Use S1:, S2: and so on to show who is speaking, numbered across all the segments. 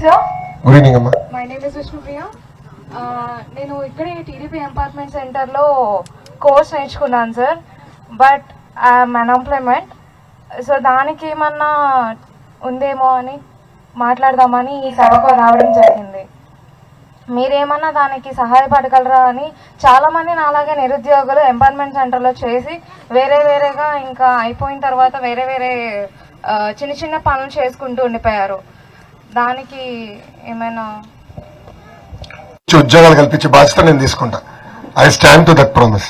S1: Good evening అమ్మా.
S2: My name is Vishnupriya నేను ఇక్కడే టీడీపీ ఎంపార్ట్మెంట్ సెంటర్లో కోర్స్ నేర్చుకున్నాను sir but I'm unemployment so దానికి ఏమన్నా ఉందేమో అని మాట్లాడదామని ఈ సభకు రావడం జరిగింది. మీరేమన్నా దానికి సహాయపడగలరా అని చాలామంది నాలాగే నిరుద్యోగులు ఎంపార్ట్మెంట్ సెంటర్లో చేసి వేరే వేరేగా ఇంకా అయిపోయిన తర్వాత వేరే వేరే ఆ, చిన్న చిన్న పనులు చేసుకుంటూ ఉండిపోయారు. దానికి ఏమైనా
S1: ఉద్యోగాలు కల్పించే బాధ్యత నేను తీసుకుంటా. I stand to that promise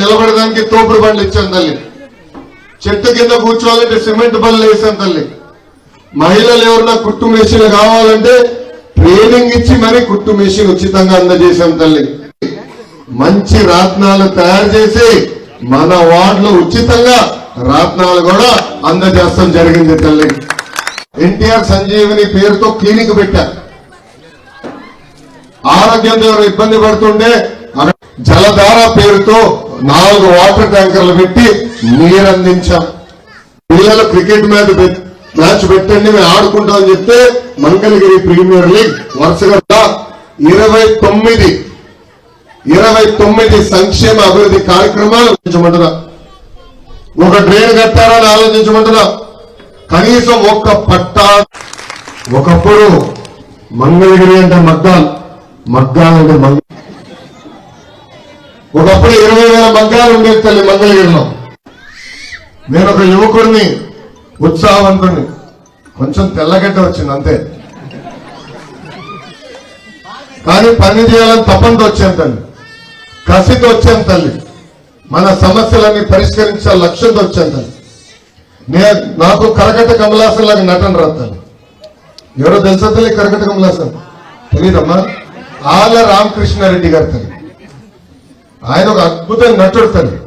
S3: నిలబడడానికి తోపుడు బండ్లు ఇచ్చాం తల్లి. చెట్టు కింద కూర్చోవాలంటే సిమెంట్ బండ్లు వేసాం తల్లి. మహిళలు ఎవరన్నా కుట్టు మెషిన్ కావాలంటే ట్రైనింగ్ ఇచ్చి మరీ కుట్టు మెషిన్ ఉచితంగా అందజేశాం తల్లి. మంచి రాత్నాలు తయారు చేసి మన వార్డులో ఉచితంగా రాత్నాలు కూడా అందజేస్తాం జరిగింది తల్లి. ఎన్టీఆర్ సంజీవిని పేరుతో క్లినిక్ పెట్టారు. ఆరోగ్యంతో ఇబ్బంది పడుతుండే జలధార పేరుతో నాలుగు వాటర్ ట్యాంకర్లు పెట్టి నీరు అందించాం పిల్లలు క్రికెట్ మ్యాచ్ మ్యాచ్ పెట్టండి మేము ఆడుకుంటామని చెప్తే మంగళగిరి ప్రీమియర్ లీగ్ వరుసగా ఇరవై తొమ్మిది ఇరవై తొమ్మిది సంక్షేమ అభివృద్ధి కార్యక్రమాలు ఆలోచించమంటున్నా. ఒక డ్రైన్ కట్టారని ఆలోచించమంటున్నా. కనీసం ఒక్క పట్టా ఒకప్పుడు మంగళగిరి అంటే మగ్గాల్. మగ్గాల్ అంటే మంగ ఒకప్పుడు ఇరవై వేల మగ్గాలు ఉండేది తల్లి మంగళగిరిలో. నేను ఒక యువకుడిని ఉత్సాహవంతుడిని. కొంచెం తెల్లగడ్డ వచ్చింది అంతే. కానీ పని చేయాలని తపంతో వచ్చాను తల్లి. కసితో వచ్చాను తల్లి. మన సమస్యలన్నీ పరిష్కరించాల లక్ష్యంతో వచ్చాను తల్లి. నేను నాకు కరకట కమలాసన్ లాగా నటన రాస్తాను. ఎవరో తెలుసా కరకట కమలాసన్? తెలీదమ్మా. ఆల రామకృష్ణారెడ్డి గారు తల్లి. ఆయన ఒక అద్భుతమైన నటుడు తల్లి.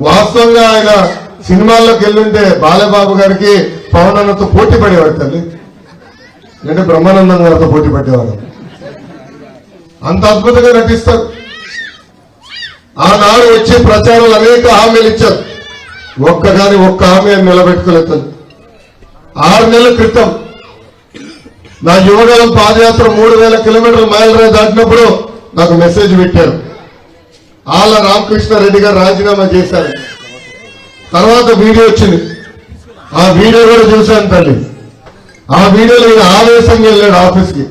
S3: వాస్తవంగా ఆయన సినిమాల్లోకి వెళ్ళుంటే బాలబాబు గారికి పవన్ అన్నతో పోటీ పడేవాడు తల్లి. లేదంటే బ్రహ్మానందం గారితో పోటీ పడేవాడు అంత అద్భుతంగా నటిస్తారు. ఆనాడు వచ్చే ప్రచారాలు అనేక హామీలు ఇచ్చారు. ఒక్కగాని ఒక్క ఆమె నిలబెట్టుకోలేదు ఆరు నెలల క్రితం నా యువగలం పాదయాత్ర మూడు వేల కిలోమీటర్ల మైలు దాటినప్పుడు నాకు మెసేజ్ పెట్టారు. ఆళ్ళ రామకృష్ణారెడ్డి గారు రాజీనామా చేశారు. తర్వాత వీడియో వచ్చింది. ఆ వీడియో కూడా చూశాను తల్లి. ఆ వీడియోలో ఈయన ఆవేశంగా వెళ్ళాడు ఆఫీస్కి.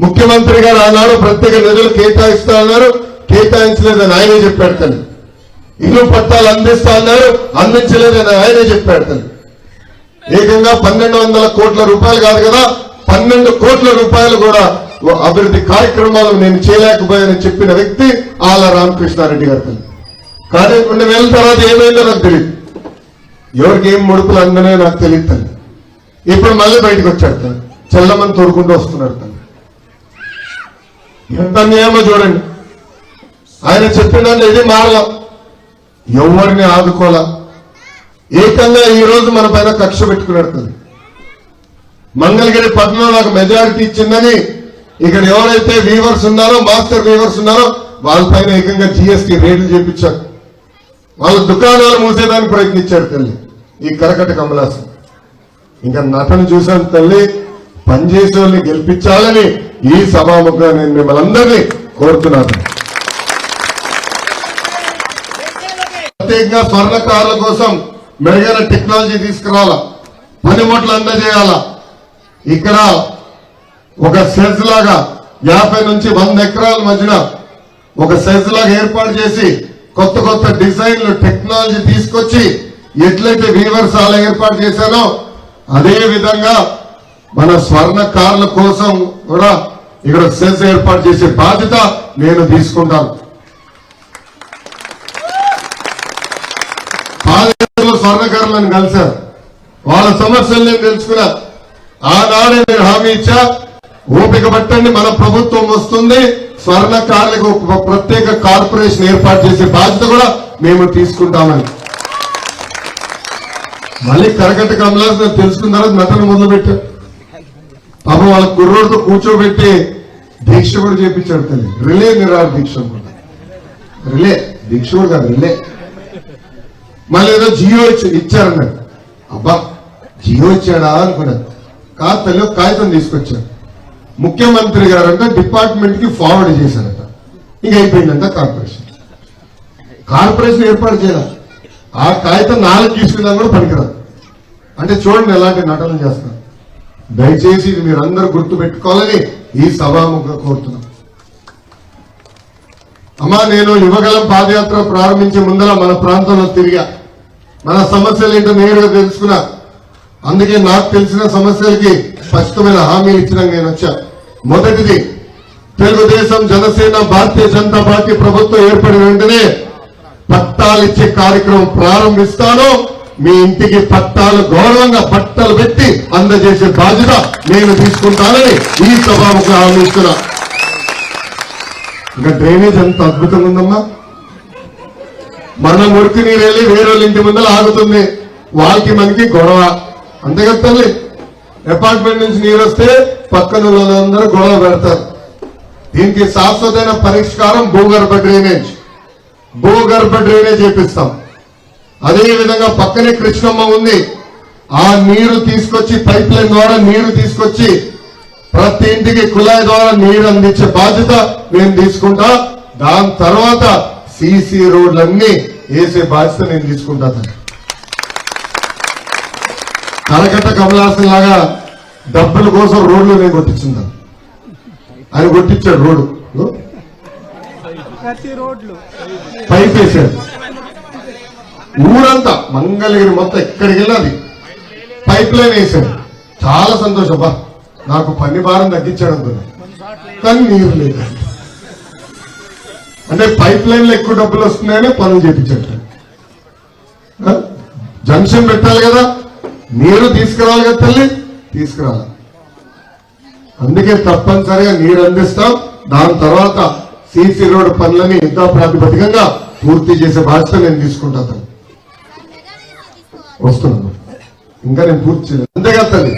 S3: ముఖ్యమంత్రి గారు ఆనాడు ప్రత్యేక నిధులు కేటాయిస్తా అన్నారు. కేటాయించలేదని ఆయనే చెప్పాడు తల్లి. ఇల్లు పట్టాలు అందిస్తా అన్నారు. అందించలేదని ఆయనే చెప్పాడు తను. ఏకంగా పన్నెండు వందల కోట్ల రూపాయలు కాదు కదా పన్నెండు కోట్ల రూపాయలు కూడా అభివృద్ధి కార్యక్రమాలు నేను చేయలేకపోయానని చెప్పిన వ్యక్తి ఆల రామకృష్ణారెడ్డి గారు తను. కానీ రెండు వేల తర్వాత ఏమైందో నాకు తెలియదు ఎవరికి ఏం ముడుపులు అందనే నాకు తెలియదు తను. ఇప్పుడు మళ్ళీ బయటకు వచ్చాడు తను. చెల్లమని తోడుకుంటూ వస్తున్నాడు తను. ఎంత నియమో చూడండి. ఆయన చెప్పిన ఇది మారలా? ఎవరిని ఆదుకోలా ఏకంగా ఈ రోజు మన పైన కక్ష పెట్టుకున్నాడు తల్లి మంగళగిరి పట్టణం నాకు మెజారిటీ ఇచ్చిందని ఇక్కడ ఎవరైతే వీవర్స్ ఉన్నారో మాస్టర్ వీవర్స్ ఉన్నారో వాళ్ళపైన ఏకంగా జిఎస్టీ రేట్లు చేపించారు. వాళ్ళ దుకాణాలు మూసేదానికి ప్రయత్నించాడు తల్లి. ఈ కరకట కమలాసం ఇంకా నటన చూశాను తల్లి. పనిచేసే వాళ్ళని గెలిపించాలని ఈ సభాముఖంగా నేను మిమ్మల్ని అందరినీ కోరుతున్నాను. ప్రత్యేకంగా స్వర్ణకారుల కోసం మెరుగైన టెక్నాలజీ తీసుకురావాలా? పనిముట్లు అందజేయాలా? ఇక్కడ ఒక సెజ్ లాగా యాభై నుంచి వంద ఎకరాల మధ్యన ఒక సెజ్ లాగా ఏర్పాటు చేసి కొత్త కొత్త డిజైన్లు టెక్నాలజీ తీసుకొచ్చి ఎట్లయితే వీవర్స్ అలా ఏర్పాటు చేశానో అదే విధంగా మన స్వర్ణకారుల కోసం కూడా ఇక్కడ సెజ్ ఏర్పాటు చేసే బాధ్యత నేను తీసుకుంటాను పాదయాత్రలో స్వర్ణకారులను కలిశారు. వాళ్ళ సమస్యలు నేను తెలుసుకున్నా ఆనాడే నేను హామీ ఇచ్చా ఓపిక పట్టండి మన ప్రభుత్వం వస్తుంది స్వర్ణకారులకు ఒక ప్రత్యేక కార్పొరేషన్ ఏర్పాటు చేసే బాధ్యత కూడా మేము తీసుకుంటామని. మళ్ళీ కరకట్ట కమలాస్ నేను తెలుసుకున్న తర్వాత నటన మొదలుపెట్టారు పాపం వాళ్ళ కుర్రోడితో కూర్చోబెట్టి దీక్ష కూడా చేపించాడు తల్లి. రిలే నిరాహార దీక్ష కూడా. రిలే దీక్ష కూడా కాదు రిలే. మళ్ళీ ఏదో జియో ఇచ్చి ఇచ్చారన్నాడు. అబ్బా జియో ఇచ్చాడా అనుకున్నాను కాదు తల్లి కాగితం తీసుకొచ్చాడు. ముఖ్యమంత్రి గారంట డిపార్ట్మెంట్కి ఫార్వర్డ్ చేశారట. ఇంక అయిపోయిందంట కార్పొరేషన్. కార్పొరేషన్ ఏర్పాటు చేయాలి. ఆ కాగితం నాలుగు తీసుకున్నా కూడా పనికిరాదు. అంటే చూడండి ఎలాంటి నటన చేస్తున్నారు. దయచేసి ఇది మీరందరూ గుర్తు పెట్టుకోవాలని ఈ సభాముఖంగా కోరుతున్నాం. అమ్మా నేను యువగలం పాదయాత్ర ప్రారంభించే ముందర మన ప్రాంతంలో తిరిగా మన సమస్యలు ఏంటో నేరుగా తెలుసుకున్నా. అందుకే నాకు తెలిసిన సమస్యలకి స్పష్టమైన హామీలు ఇచ్చిన నేను వచ్చా. మొదటిది తెలుగుదేశం జనసేన భారతీయ జనతా పార్టీ ప్రభుత్వం ఏర్పడిన వెంటనే పట్టాలు ఇచ్చే కార్యక్రమం ప్రారంభిస్తాను. మీ ఇంటికి పట్టాలు గౌరవంగా పట్టాలు పెట్టి అందజేసే బాధ్యత నేను తీసుకుంటానని ఈ సభాముఖ హామీ ఇంకా డ్రైనేజ్ ఎంత అద్భుతంగా ఉందమ్మా. మన మురికి నీరు వెళ్ళి వేరే వాళ్ళ ఇంటి ముందర ఆగుతుంది. వాళ్ళకి మనకి గొడవ. అంతే కదా తల్లి అపార్ట్మెంట్ నుంచి నీరు వస్తే పక్కన వాళ్ళందరూ గొడవ పెడతారు. దీనికి శాశ్వతమైన పరిష్కారం భూగర్భ డ్రైనేజ్. భూగర్భ డ్రైనేజ్ చేపిస్తాం. అదేవిధంగా పక్కనే కృష్ణమ్మ ఉంది. ఆ నీరు తీసుకొచ్చి పైప్ లైన్ ద్వారా నీరు తీసుకొచ్చి ప్రతి ఇంటికి కుళాయి ద్వారా నీరు అందించే బాధ్యత మేము తీసుకుంటా. దాని తర్వాత సీసీ రోడ్లన్నీ వేసే బాధ్యత నేను తీసుకుంటా తల్లి. కరకట్ట కమలాసన్ లాగా డబ్బుల కోసం రోడ్లు నేను కొట్టించిందా ఆయన కొట్టించాడు రోడ్డు. పైప్ వేసాడు ఊరంతా మంగళగిరి మొత్తం ఎక్కడికి వెళ్ళాది పైప్ లైన్ వేసాడు చాలా సంతోషం. బా నాకు పని భారం తగ్గించాడు అనుకున్నా. కానీ నీరు లేదు. అంటే పైప్ లైన్లో ఎక్కువ డబ్బులు వస్తున్నాయని పనులు చేపించాడు జంక్షన్ పెట్టాలి కదా. నీరు తీసుకురావాలి కదా తల్లి? తీసుకురావాలి. అందుకే తప్పనిసరిగా నీరు అందిస్తాం. దాని తర్వాత సీసీ రోడ్డు పనులని యుద్ధ ప్రాతిపదికంగా పూర్తి చేసే బాధ్యత నేను తీసుకుంటాను వస్తున్నాను. ఇంకా నేను పూర్తి చేయలేదు కదా తల్లి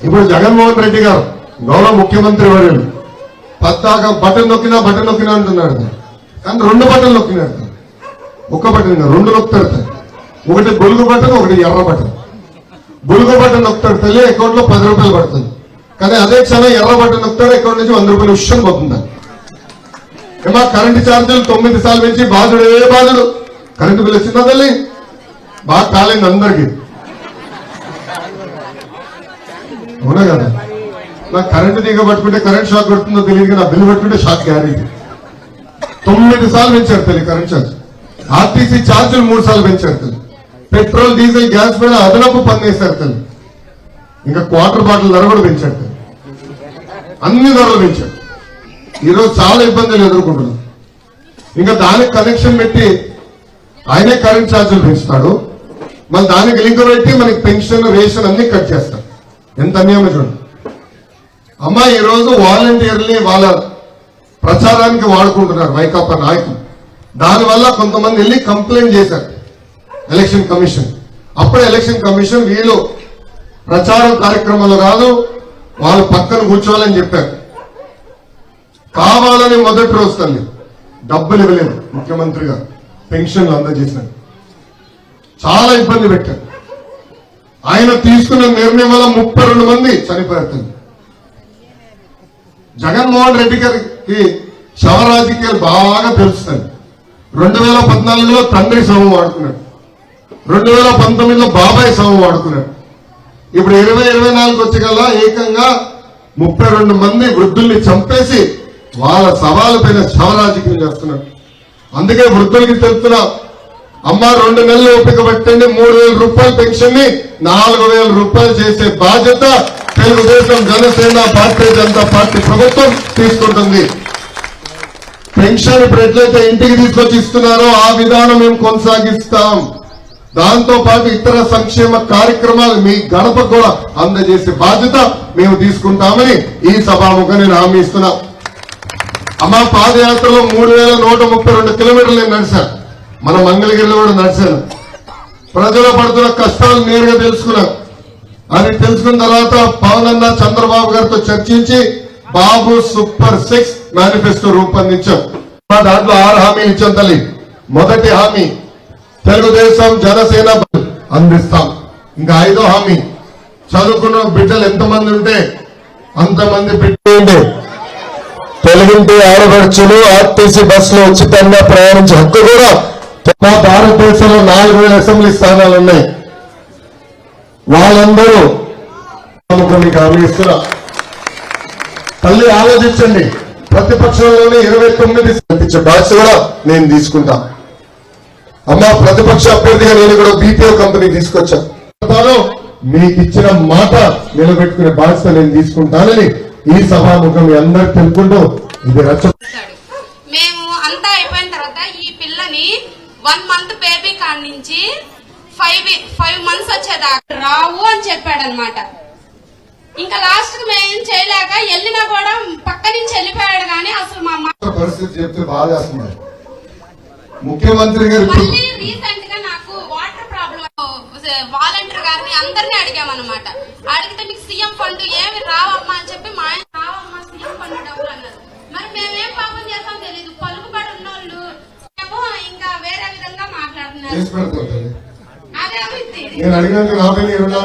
S3: ఇప్పుడు జగన్మోహన్ రెడ్డి గారు గౌరవ ముఖ్యమంత్రి వర్యులు పద్దాకా బటన్ నొక్కినా బటన్ నొక్కినా అంటున్నాడు. కానీ రెండు బటన్ నొక్కినాడు. తల్లి. ఒక్క బటన్ రెండు నొక్కుతాడు ఒకటి బొలుగు బటన్ ఒకటి ఎర్ర బటన్. బొలుగు బటన్ నొక్కుతాడు తల్లి అకౌంట్లో పది రూపాయలు పడుతుంది. కానీ అదే క్షణం ఎర్ర బటన్ నొక్కుతాడు అకౌంట్ నుంచి వంద రూపాయలు విషయం పోతుంది. ఏమా కరెంటు ఛార్జీలు తొమ్మిది సార్లు పెంచి బాధుడు ఏ బాధుడు? కరెంటు బిల్ వచ్చిందా తల్లి? బాగా కాలేదు అందరికి. అవునా కదా? నాకు కరెంటు తీగ పట్టుకుంటే కరెంట్ షాక్ కొడుతుందో తెలియదు కానీ బిల్లు పట్టుకుంటే షాక్ గ్యారెంటీ తొమ్మిది సార్లు పెంచారు తల్లి కరెంట్ ఛార్జ్ ఆర్టీసీ ఛార్జీలు మూడు సార్లు పెంచారు తల్లి. పెట్రోల్ డీజిల్ గ్యాస్ పైన అదనపు పన్ను తల్లి. ఇంకా క్వార్టర్ బాటిల్ ధర కూడా పెంచారు తల్లి. అన్ని ధరలు పెంచారు. ఈరోజు చాలా ఇబ్బందులు ఎదుర్కొంటున్నాం. ఇంకా దానికి కనెక్షన్ పెట్టి ఆయనే కరెంట్ ఛార్జీలు పెంచుతాడు. మళ్ళీ దానికి లింక్ పెట్టి మనకి పెన్షన్ రేషన్ అన్ని కట్ చేస్తాడు. ఎంత అన్యాయమో చూడండి. అమ్మ ఈ రోజు వాలంటీర్ని వాళ్ళ ప్రచారానికి వాడుకుంటున్నారు వైకాపా నాయకులు. దానివల్ల కొంతమంది వెళ్ళి కంప్లైంట్ చేశారు. Election commission. అప్పుడు ఎలక్షన్ కమిషన్ వీళ్ళు ప్రచారం కార్యక్రమాలు కాదు వాళ్ళు పక్కన కూర్చోవాలని చెప్పారు. కావాలని మొదటి రోజు తల్లి. డబ్బులు ఇవ్వలేదు ముఖ్యమంత్రి గారు. పెన్షన్లు అందజేశారు. చాలా ఇబ్బంది పెట్టారు. ఆయన తీసుకున్న నిర్ణయం వల్ల ముప్పై రెండు మంది చనిపోయారు తల్లి. జగన్మోహన్ రెడ్డి గారికి శవ రాజకీయాలు బాగా తెలుస్తాయి. రెండు వేల పద్నాలుగులో తండ్రి శవం వాడుకున్నాడు. రెండు వేల పంతొమ్మిదిలో బాబాయ్ శవం వాడుకున్నాడు. ఇప్పుడు ఇరవై ఇరవై నాలుగు వచ్చగల ఏకంగా ముప్పై రెండు మంది వృద్ధుల్ని చంపేసి వాళ్ళ సవాలు పైన శవ రాజకీయం చేస్తున్నారు. అందుకే వృద్ధులకి తెలుపుతున్నా అమ్మ రెండు నెలలు ఓపిక పట్టండి మూడు వేల రూపాయల పెన్షన్ని నాలుగు వేల రూపాయలు చేసే బాధ్యత తెలుగుదేశం జనసేన భారతీయ జనతా పార్టీ ప్రభుత్వం తీసుకుంటుంది పెన్షన్ ఇప్పుడు ఎట్లయితే ఇంటికి తీసుకొచ్చి ఇస్తున్నారో ఆ విధానం మేము కొనసాగిస్తాం. దాంతో పాటు ఇతర సంక్షేమ కార్యక్రమాలు మీ గడపకు కూడా అందజేసే బాధ్యత మేము తీసుకుంటామని ఈ సభాముఖం నేను హామీ ఇస్తున్నా. అమ్మా పాదయాత్రలో మూడు వేల నూట ముప్పై రెండు కిలోమీటర్లు నేను నడిచాను. మన మంగళగిరిలో కూడా నడిచాను. ప్రజలు పడుతున్న కష్టాలు నేరుగా తెలుసుకున్నాను అని తెలుసుకున్న తర్వాత పవన్ అన్న చంద్రబాబు గారితో చర్చించి బాబు సూపర్ సిక్స్ మేనిఫెస్టో రూపొందించాం. మా దాంట్లో ఆరు హామీలు ఇచ్చాం తల్లి. మొదటి హామీ తెలుగుదేశం జనసేన అందిస్తాం. ఇంకా ఐదో హామీ చదువుకున్న బిడ్డలు ఎంతమంది ఉంటే అంతమంది బిడ్డలు తెలుగింటి ఆడపడుచులు ఆర్టీసీ బస్సులో ఉచితంగా ప్రయాణించే హక్కు కూడా భారతదేశంలో నాలుగు వేల అసెంబ్లీ స్థానాలు ఉన్నాయి. వాళ్ళందరూ మీకు హామీ ఇస్తున్నా తల్లి ఆలోచించండి. ప్రతిపక్షంలోనే ఇరవై తొమ్మిది కనిపించే బాధ్యత కూడా నేను తీసుకుంటా. అమ్మా ప్రతిపక్ష అభ్యర్థిగా నేను కూడా బీపీఓ కంపెనీ తీసుకొచ్చా. మీకు ఇచ్చిన మాట నిలబెట్టుకునే బాధ్యత నేను తీసుకుంటానని ఈ సభాముఖం మీ అందరికి తెలుపుకుంటూ ఇది
S4: రచ మేము అంతా అయిపోయిన తర్వాత ఈ పిల్లని వన్ మంత్ బేబీ కాడ నుంచి ఫైవ్ ఫైవ్ మంత్స్ వచ్చేదాకా రావు అని చెప్పాడు అనమాట ఇంకా లాస్ట్కి మేము ఏం చేయలేక వెళ్ళినా కూడా పక్క నుంచి వెళ్ళిపోయాడు కానీ అసలు మా అమ్మ
S3: పరిస్థితి చెప్తే వేస్తుంది ముఖ్యమంత్రి గారు
S4: మళ్ళీ రీసెంట్గా నాకు వాటర్ ప్రాబ్లం వాలంటీర్ గారిని అందరినీ అడిగామన్నమాట. అడిగితే మీకు సీఎం ఫండ్ ఏమి రావమ్మా అని చెప్పి మా ఆయన రావమ్మా సీఎం ఫండ్ డబ్బులు అన్నారు. మరి మేమేం పాపం చేస్తాం తెలియదు పలుకుబడి ఉన్నోళ్ళు ఏమో ఇంకా వేరే విధంగా మాట్లాడుతున్నారు.
S3: నేను అడిగినందుకు రాబోయే ఇరవై